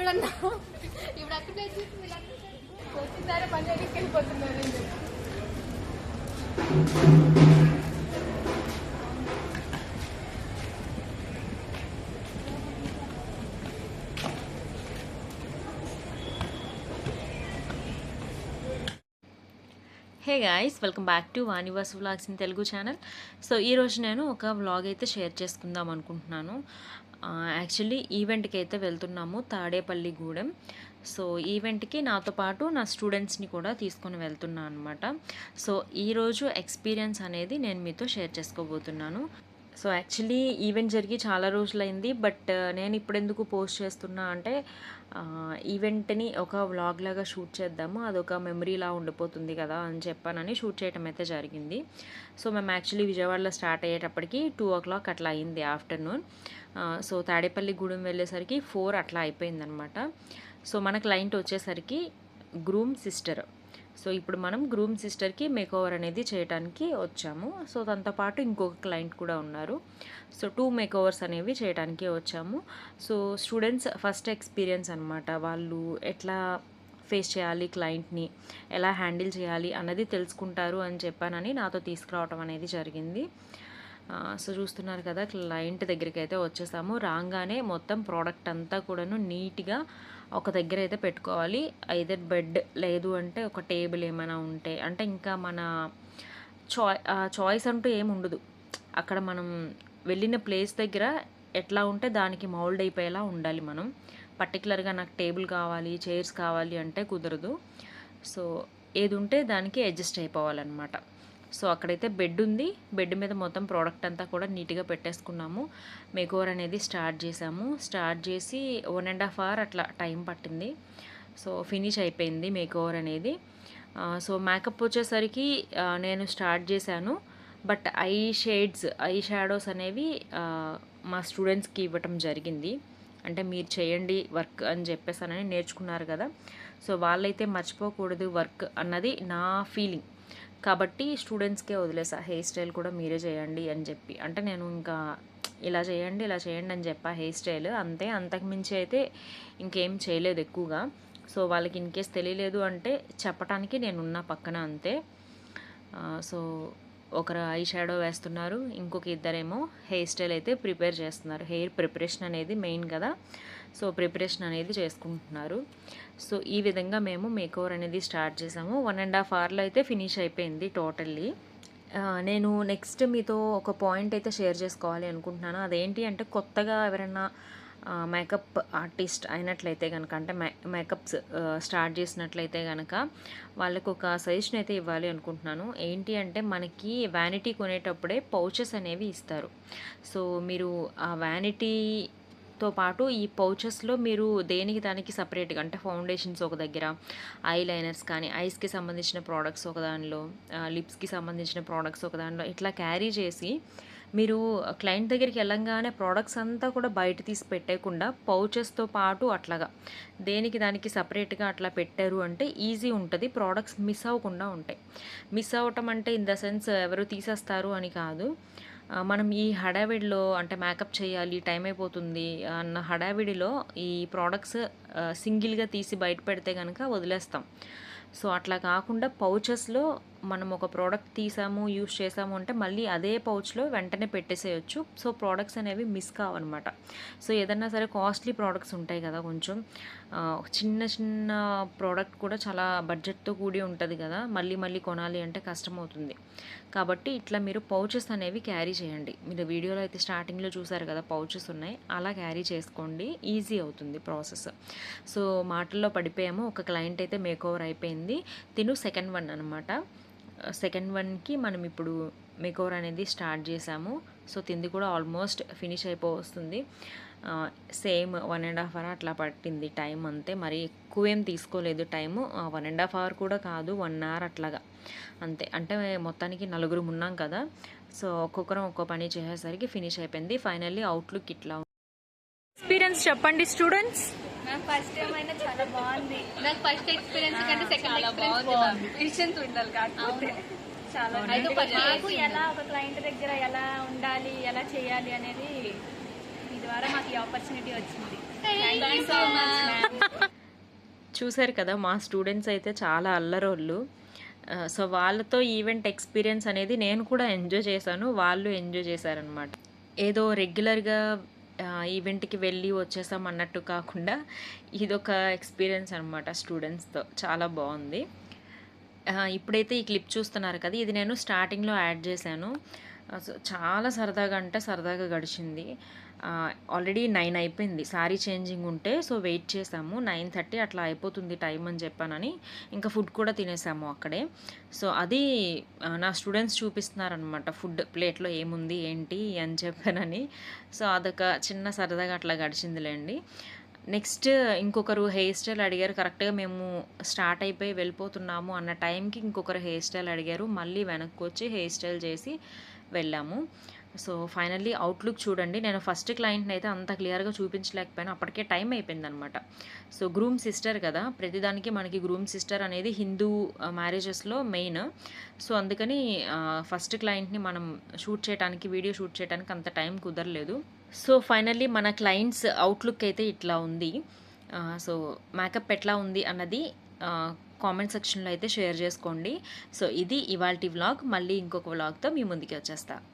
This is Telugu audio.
చూడండి. ఇప్పుడు అక్కడ వచ్చి వీళ్ళందరూ వచ్చిందారే పని దగ్గరికి వెళ్ళిపోతున్నారు? Hey guys welcome back to Vani's vlogs in Telugu channel so ఈరోజు నేను ఒక వ్లాగ్ అయితే షేర్ చేసుకుందాం అనుకుంటున్నాను. యాక్చువల్లీ ఈవెంట్కి అయితే వెళ్తున్నాము తాడేపల్లి గూడెం. సో ఈవెంట్కి నాతో పాటు నా స్టూడెంట్స్ని కూడా తీసుకొని వెళ్తున్నాను అనమాట సో ఈరోజు ఎక్స్పీరియన్స్ అనేది నేను మీతో షేర్ చేసుకోబోతున్నాను. సో యాక్చువల్లీ ఈవెంట్ జరిగి చాలా రోజులైంది బట్ నేను ఇప్పుడు ఎందుకు పోస్ట్ చేస్తున్నా అంటే ఈవెంట్ని ఒక వ్లాగ్ లాగా షూట్ చేద్దాము అదొక మెమరీలా ఉండిపోతుంది కదా అని చెప్పానని షూట్ చేయటం అయితే జరిగింది. సో మేము యాక్చువల్లీ విజయవాడలో స్టార్ట్ అయ్యేటప్పటికి టూ ఓ క్లాక్ అట్లా అయింది ఆఫ్టర్నూన్. సో తాడేపల్లి గూడెం వెళ్ళేసరికి ఫోర్ అట్లా అయిపోయిందనమాట. సో మన క్లయింట్ వచ్చేసరికి గ్రూమ్ సిస్టర్. సో ఇప్పుడు మనం గ్రూమ్ సిస్టర్కి మేక్ ఓవర్ అనేది చేయడానికి వచ్చాము. సో దాంతో పాటు ఇంకొక క్లయింట్ కూడా ఉన్నారు. సో టూ మేక్ ఓవర్స్ అనేవి చేయడానికి వచ్చాము. సో స్టూడెంట్స్ ఫస్ట్ ఎక్స్పీరియన్స్ అనమాట వాళ్ళు ఎట్లా ఫేస్ చేయాలి క్లయింట్ని ఎలా హ్యాండిల్ చేయాలి అన్నది తెలుసుకుంటారు అని చెప్పానని నాతో తీసుకురావటం అనేది జరిగింది. సో చూస్తున్నారు కదా క్లయింట్ దగ్గరికి అయితే వచ్చేసాము. రాగానే మొత్తం ప్రోడక్ట్ అంతా కూడాను నీట్గా ఒక దగ్గర అయితే పెట్టుకోవాలి. ఐదర్ బెడ్ లేదు అంటే ఒక టేబుల్ ఏమైనా ఉంటే అంటే ఇంకా మన చాయ్ చాయిస్ అంటూ ఏమి ఉండదు. అక్కడ మనం వెళ్ళిన ప్లేస్ దగ్గర ఎట్లా ఉంటే దానికి మౌల్డ్ అయిపోయేలా ఉండాలి మనం. పర్టికులర్గా నాకు టేబుల్ కావాలి చైర్స్ కావాలి అంటే కుదరదు. సో ఏది ఉంటే దానికి అడ్జస్ట్ అయిపోవాలన్నమాట. సో అక్కడైతే బెడ్ ఉంది. బెడ్ మీద మొత్తం ప్రోడక్ట్ అంతా కూడా నీట్గా పెట్టేసుకున్నాము. మేకోవర్ అనేది స్టార్ట్ చేసాము. స్టార్ట్ చేసి వన్ అండ్ హాఫ్ అవర్ అట్లా టైం పట్టింది. సో ఫినిష్ అయిపోయింది మేకోవర్ అనేది. సో మేకప్ వచ్చేసరికి నేను స్టార్ట్ చేశాను. But eye shades eye shadows అనేవి మా స్టూడెంట్స్కి ఇవ్వటం జరిగింది. అంటే మీరు చేయండి వర్క్ అని చెప్పేసానని నేర్చుకున్నారు కదా. సో వాళ్ళైతే మర్చిపోకూడదు వర్క్ అన్నది నా ఫీలింగ్ కాబట్టి స్టూడెంట్స్కే వదిలేసా. హెయిర్ స్టైల్ కూడా మీరే చేయండి అని చెప్పి. అంటే నేను ఇంకా ఇలా చేయండి ఇలా చేయండి అని చెప్పా హెయిర్ స్టైల్. అంతే అంతకుమించి అయితే ఇంకేం చేయలేదు ఎక్కువగా. సో వాళ్ళకి ఇన్ కేస్ తెలియలేదు అంటే చెప్పటానికి నేనున్న పక్కన అంతే. సో ఒకరు ఐ షాడో వేస్తున్నారు ఇంకొక ఇద్దరేమో హెయిర్ స్టైల్ అయితే ప్రిపేర్ చేస్తున్నారు. హెయిర్ ప్రిపరేషన్ అనేది మెయిన్ కదా. సో ప్రిపరేషన్ అనేది చేసుకుంటున్నారు. సో ఈ విధంగా మేము మేకోవర్ అనేది స్టార్ట్ చేసాము. వన్ అండ్ హాఫ్ అవర్లో అయితే ఫినిష్ అయిపోయింది టోటల్లీ నేను నెక్స్ట్ మీతో ఒక పాయింట్ అయితే షేర్ చేసుకోవాలి అనుకుంటున్నాను. అదేంటి అంటే కొత్తగా ఎవరైనా మేకప్ ఆర్టిస్ట్ అయినట్లయితే కనుక అంటే మే మేకప్స్ స్టార్ట్ చేసినట్లయితే కనుక వాళ్ళకు ఒక సజెషన్ అయితే ఇవ్వాలి అనుకుంటున్నాను. ఏంటి అంటే మనకి వ్యానిటీ కొనేటప్పుడే పౌచెస్ అనేవి ఇస్తారు. సో మీరు ఆ వ్యానిటీ తో పాటు ఈ పౌచెస్లో మీరు దేనికి దానికి సపరేట్గా అంటే ఫౌండేషన్స్ ఒక దగ్గర ఐ లైనర్స్ కానీ ఐస్కి సంబంధించిన ప్రోడక్ట్స్ ఒక దానిలో లిప్స్కి సంబంధించిన ప్రోడక్ట్స్ ఒక దానిలో ఇట్లా క్యారీ చేసి మీరు క్లయింట్ దగ్గరికి వెళ్ళంగానే ప్రోడక్ట్స్ అంతా కూడా బయట తీసి పెట్టేయకుండా పౌచెస్తో పాటు అట్లాగా దేనికి దానికి సపరేట్గా అట్లా పెట్టారు అంటే ఈజీ ఉంటుంది. ప్రోడక్ట్స్ మిస్ అవ్వకుండా ఉంటాయి. మిస్ అవ్వటం అంటే ఇన్ ద సెన్స్ ఎవరు తీసేస్తారు అని కాదు. మనం ఈ హడావిడిలో అంటే మేకప్ చేయాలి టైం అయిపోతుంది అన్న హడావిడిలో ఈ ప్రోడక్ట్స్ సింగిల్గా తీసి బయట పెడితే కనుక వదిలేస్తాం. సో అట్లా కాకుండా పౌచెస్లో మనం ఒక ప్రోడక్ట్ తీసాము యూస్ చేసాము అంటే మళ్ళీ అదే పౌచ్లో వెంటనే పెట్టేసేయచ్చు. సో ప్రోడక్ట్స్ అనేవి మిస్ కావన్నమాట. సో ఏదన్నా సరే కాస్ట్లీ ప్రోడక్ట్స్ ఉంటాయి కదా కొంచెం. చిన్న చిన్న ప్రోడక్ట్ కూడా చాలా బడ్జెట్తో కూడి ఉంటుంది కదా. మళ్ళీ మళ్ళీ కొనాలి అంటే కష్టమవుతుంది. కాబట్టి ఇట్లా మీరు పౌచెస్ అనేవి క్యారీ చేయండి. మీరు వీడియోలో అయితే స్టార్టింగ్లో చూసారు కదా పౌచెస్ ఉన్నాయి. అలా క్యారీ చేసుకోండి. ఈజీ అవుతుంది ప్రాసెస్ సో మాటల్లో పడిపోయాము. ఒక క్లయింట్ అయితే మేకోవర్ ఓవర్ అయిపోయింది. తిను సెకండ్ వన్ అనమాట సెకండ్ వన్కి మనం ఇప్పుడు మేకోవర్ అనేది స్టార్ట్ చేసాము. సో తింది కూడా almost finish అయిపోవస్తుంది same one and half hour అట్లా పట్టింది టైం అంతే. మరి ఎక్కువ ఏం తీసుకోలేదు time. One and half hour కూడా కాదు వన్ అవర్ అట్లాగా అంతే. అంటే మొత్తానికి నలుగురు ఉన్నాం కదా. సో ఒక్కొక్కరం ఒక్కో పని చేసేసరికి ఫినిష్ అయిపోయింది. ఫైనల్లీ అవుట్లుక్ ఇట్లా ఎక్స్పీరియన్స్ చెప్పండి స్టూడెంట్స్ ఫస్ట్ టైం అయినా చాలా బాగుంది. నాకు ఫస్ట్ ఎక్స్పీరియన్స్ కంటే సెకండ్ చాలా ఎక్స్పీరియన్స్ బాగుంది పేషెన్స్ ఉండాలి కాకపోతే. చాలా easy ఎలా ఒక క్లయింట్ దగ్గర ఎలా ఉండాలి ఎలా చేయాలి అనేది మీ ద్వారా మాకు ఈ ఆపర్చునిటీ వచ్చింది. చూశారు కదా మా స్టూడెంట్స్ అయితే చాలా అల్లరోళ్ళు. సో వాళ్ళతో ఈవెంట్ ఎక్స్పీరియన్స్ అనేది నేను కూడా ఎంజాయ్ చేశాను వాళ్ళు ఎంజాయ్ చేశారనమాట ఏదో రెగ్యులర్గా ఈవెంట్కి వెళ్ళి వచ్చేసాం అన్నట్టు కాకుండా ఇదొక ఎక్స్పీరియన్స్ అనమాట స్టూడెంట్స్తో. చాలా బాగుంది. ఇప్పుడైతే ఈ క్లిప్ చూస్తున్నారు కదా ఇది నేను స్టార్టింగ్లో యాడ్ చేశాను. చాలా సరదాగా అంటే సరదాగా గడిచింది. ఆల్రెడీ నైన్ అయిపోయింది. సారీ చేంజింగ్ ఉంటే సో వెయిట్ చేసాము. నైన్ థర్టీ అట్లా అయిపోతుంది టైం అని చెప్పానని ఇంకా ఫుడ్ కూడా తినేసాము అక్కడే. సో అది నా స్టూడెంట్స్ చూపిస్తున్నారనమాట ఫుడ్ ప్లేట్లో ఏముంది ఏంటి అని చెప్పానని. సో అదొక చిన్న సరదాగా అట్లా గడిచిందిలేండి. నెక్స్ట్ ఇంకొకరు హెయిర్ స్టైల్ అడిగారు కరెక్ట్గా మేము స్టార్ట్ అయిపోయి వెళ్ళిపోతున్నాము అన్న టైంకి ఇంకొకరు హెయిర్ స్టైల్ అడిగారు. మళ్ళీ వెనక్కి వచ్చి హెయిర్ స్టైల్ చేసి వెళ్ళాము. సో ఫైనల్లీ అవుట్లుక్ చూడండి. నేను ఫస్ట్ క్లయింట్ని అయితే అంత క్లియర్గా చూపించలేకపోయాను. అప్పటికే టైం అయిపోయింది అనమాట సో గ్రూమ్ సిస్టర్ కదా. ప్రతిదానికి మనకి గ్రూమ్ సిస్టర్ అనేది హిందూ మ్యారేజెస్లో మెయిన్. సో అందుకని ఫస్ట్ క్లయింట్ని మనం షూట్ చేయడానికి వీడియో షూట్ చేయడానికి అంత టైం కుదరలేదు. సో ఫైనల్లీ మన క్లయింట్స్ అవుట్లుక్ అయితే ఇట్లా ఉంది. సో మేకప్ ఎట్లా ఉంది అన్నది కామెంట్ సెక్షన్లో అయితే షేర్ చేసుకోండి. సో ఇది ఇవాల్టి వ్లాగ్. మళ్ళీ ఇంకొక వ్లాగ్తో మీ ముందుకి వచ్చేస్తాను